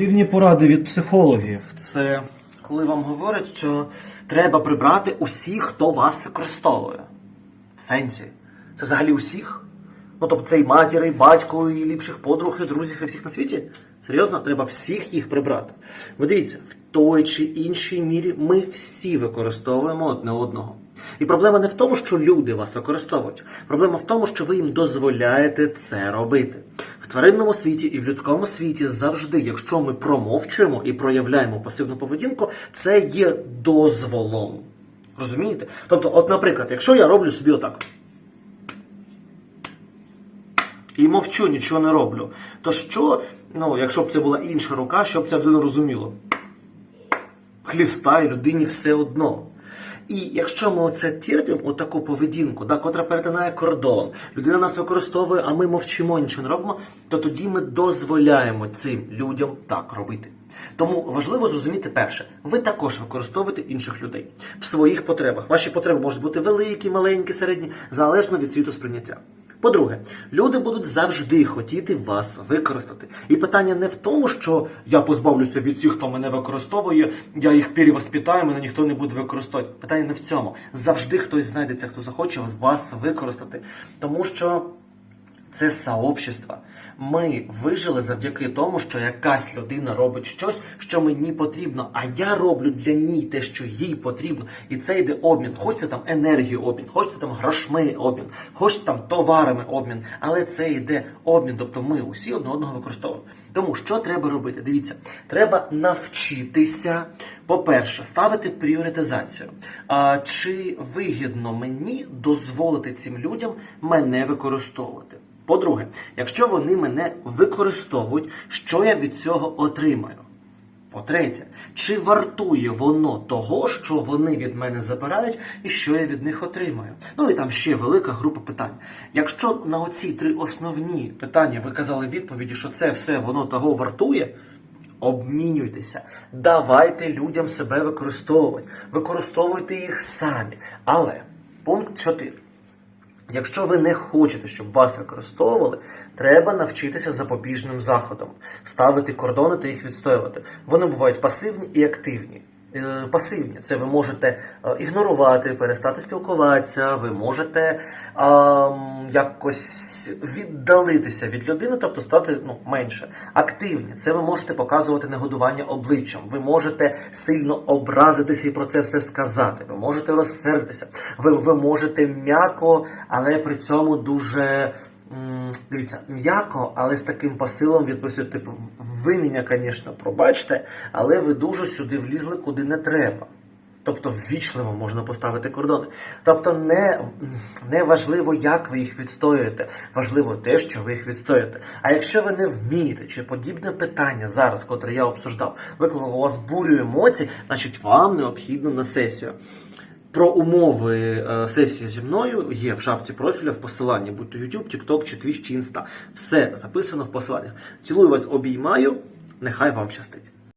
Дивні поради від психологів. Це коли вам говорять, що треба прибрати усіх, хто вас використовує. В сенсі. Це взагалі усіх? Ну, тобто це і матір, і батько, і ліпших подруг, і друзів, і всіх на світі? Серйозно, треба всіх їх прибрати. Ви дивіться, в той чи іншій мірі ми всі використовуємо одне одного. І проблема не в тому, що люди вас використовують. Проблема в тому, що ви їм дозволяєте це робити. В тваринному світі і в людському світі завжди, якщо ми промовчуємо і проявляємо пасивну поведінку, це є дозволом. Розумієте? Тобто, от, наприклад, якщо я роблю собі отак. І мовчу, нічого не роблю. То що, ну, якщо б це була інша рука, що б ця людина розуміла? Хлістає людині все одно. І якщо ми оце терпимо, отаку поведінку, да, котра перетинає кордон, людина нас використовує, а ми мовчимо, нічого не робимо, то тоді ми дозволяємо цим людям так робити. Тому важливо зрозуміти перше, ви також використовуєте інших людей в своїх потребах. Ваші потреби можуть бути великі, маленькі, середні, залежно від світу сприйняття. По-друге, люди будуть завжди хотіти вас використати. І питання не в тому, що я позбавлюся від всіх, хто мене використовує, я їх перевоспитаю, мене ніхто не буде використовувати. Питання не в цьому. Завжди хтось знайдеться, хто захоче вас використати. Тому що це сообщество. Ми вижили завдяки тому, що якась людина робить щось, що мені потрібно, а я роблю для ній те, що їй потрібно. І це йде обмін. Хочете там енергію обмін, хочете там грошми обмін, хочете там товарами обмін, але це йде обмін. Тобто ми усі одне одного використовуємо. Тому що треба робити? Дивіться, треба навчитися, по-перше, ставити пріоритизацію. А, чи вигідно мені дозволити цим людям мене використовувати? По-друге, якщо вони мене використовують, що я від цього отримаю? По-третє, чи вартує воно того, що вони від мене забирають, і що я від них отримаю? Ну і там ще велика група питань. Якщо на оці три основні питання ви казали відповіді, що це все воно того вартує, обмінюйтеся, давайте людям себе використовувати, використовуйте їх самі. Але пункт 4. Якщо ви не хочете, щоб вас використовували, треба навчитися запобіжним заходом, ставити кордони та їх відстоювати. Вони бувають пасивні і активні. Е, Пасивні це ви можете е, ігнорувати, перестати спілкуватися, ви можете ем, якось віддалитися від людини, тобто стати ну, менше. Активні це ви можете показувати негодування обличчям, ви можете сильно образитися і про це все сказати. Ви можете розсердитися, ви, ви можете м'яко, але при цьому дуже. Дивіться, м'яко, але з таким посилом відписують, типу, ви мене, звісно, пробачте, але ви дуже сюди влізли, куди не треба. Тобто ввічливо можна поставити кордони. Тобто не, не важливо, як ви їх відстоюєте, важливо те, що ви їх відстоюєте. А якщо ви не вмієте, чи подібне питання зараз, котре я обсуждав, викликало у вас бурю емоцій, значить вам необхідно на сесію. Про умови е, сесії зі мною є в шапці профіля в посиланні, будь то YouTube, TikTok, чи Twitch, чи Insta. Все записано в посиланнях. Цілую вас, обіймаю. Нехай вам щастить.